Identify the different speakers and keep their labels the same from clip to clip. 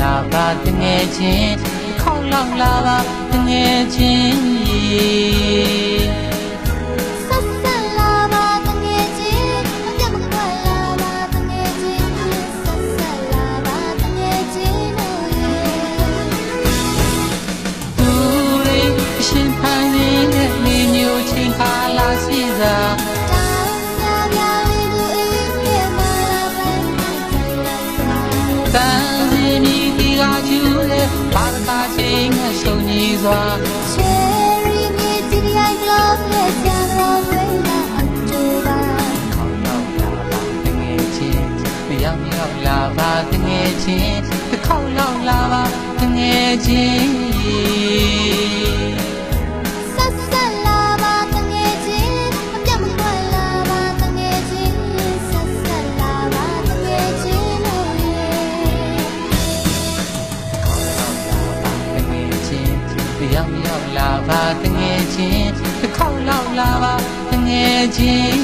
Speaker 1: လာပါတငယ်ချင်း
Speaker 2: ခေါလောက်လာပါတငယ်ချင်းရေ
Speaker 1: ဘာသာချင်းနဲ့ဆုံညီစွာ
Speaker 2: Cherry မြေတီးရိုက်လို့ရဲ့ဆရာတော်တွေကအတူပါ
Speaker 1: ခေါက်လောက်လာပါတငယ်ချင်းမရောက်ရောက်လာပါတငယ်ချင်းခေါက်လောက်လာပါတငယ်ချင်း
Speaker 2: တယောက်ယောက်လာပါတငယ်ချင်းတ
Speaker 1: စ်ခေါက်လောက်လာပါတငယ်ချင်း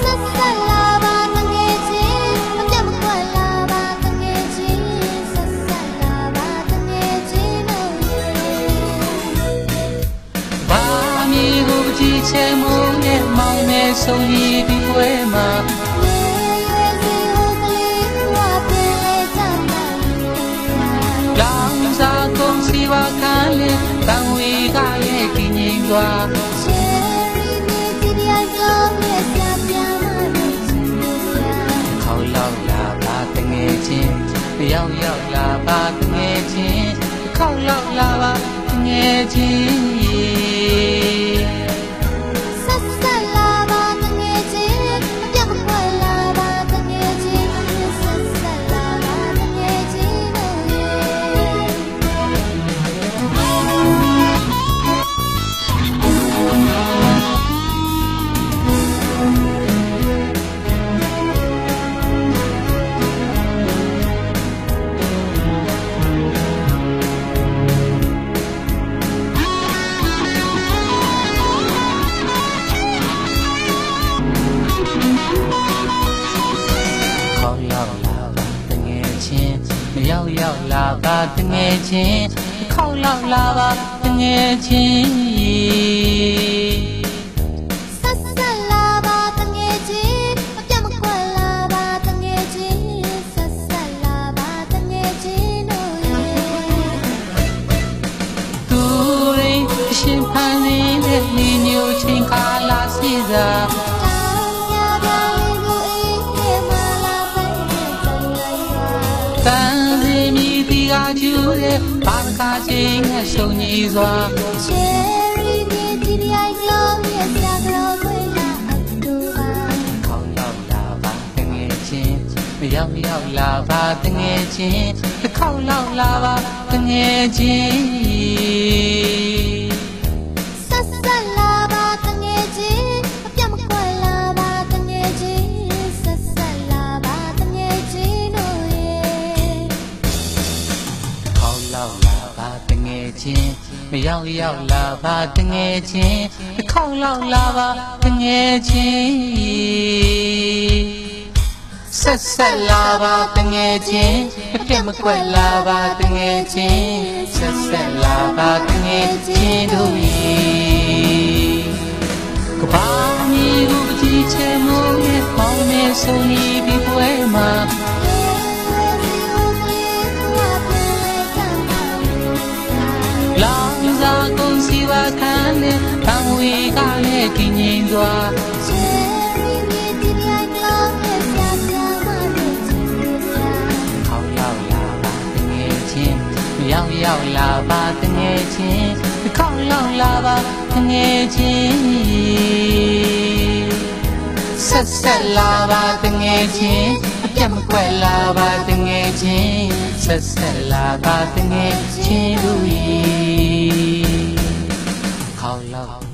Speaker 2: ဆက်ဆက်လာပါတငယ်ချင်းအပြတ်မကွက်လာပါတငယ်ချင်းဆက်ဆက်လာပါတငယ်ချင်းတို့ရဲ့
Speaker 1: ဘာမီကိုကြည့်ချင်မှုနဲ့မောင်နဲ့ဆုံးရည်ဒီပွဲမှာ
Speaker 2: စွာ Cherry မြေတီးရိုက်လို့ရဲ့ဆရာပြမလို့ချင်တယ်
Speaker 1: ခေါက်လောက်လာပါတငယ်ချင်းတယောက်ယောက်လာပါတငယ်ချင်းတစ်ခေါက်လောက်လာပါတငယ်ချင်း
Speaker 2: ရော
Speaker 1: က်ရောက်လာပါတငယ်ချင်းခေါက်လောက်လာပါတငယ်ချင်း
Speaker 2: ဆက်ဆက်လာပါတငယ်ချင်းအပြတ်မကွက်လာပါတငယ်ချင်းဆက်ဆက်လာပါတငယ်ချင်းတို့ရဲ့
Speaker 1: သူရိအရှင်ဖန်နေတဲ့လီညိုချင်းခါလာစီစာ
Speaker 2: တဲ့
Speaker 1: ဘာသာချင်းနဲ့ဆုံညီစွာ
Speaker 2: Cherry မြေတီးရိုက်လို့ရဲ့ဆရာတော်တွေကအတူပါ
Speaker 1: ခေါက်လောက်လာပါတငယ်ချင်းမရောက်ရောက်လာပါတငယ်ချင်းတစ်ခေါက်လောက်လာပါတငယ်ချင်း
Speaker 2: လောက်လာပါတငယ်ချင်း
Speaker 1: မရောက်ရောက်လာပါတငယ်ချင်းတစ်ခေါက်လောက်လာပါတငယ်ချင်းဆက်ဆက်လာပါတငယ်ချင်းအပြတ်မကွက်လာပါတငယ်ချင်းဆက်ဆက်လာပါတငယ်ချင်းတို့ ကလည်းကင်းငိမ်စွာခေါက်ရောက်လာပါတငယ်ချင်းရောက်ရောက်လာပါတငယ်ချင်းခေါက်ရောက်လာပါတငယ်ချင်းဆက်ဆက်လာပါတငယ်ချင်းအပြတ်မကွက်လာပါတငယ်ချင်းဆက်ဆက်လာပါတငယ်ချင်းတို့ဤခေါက်လောက်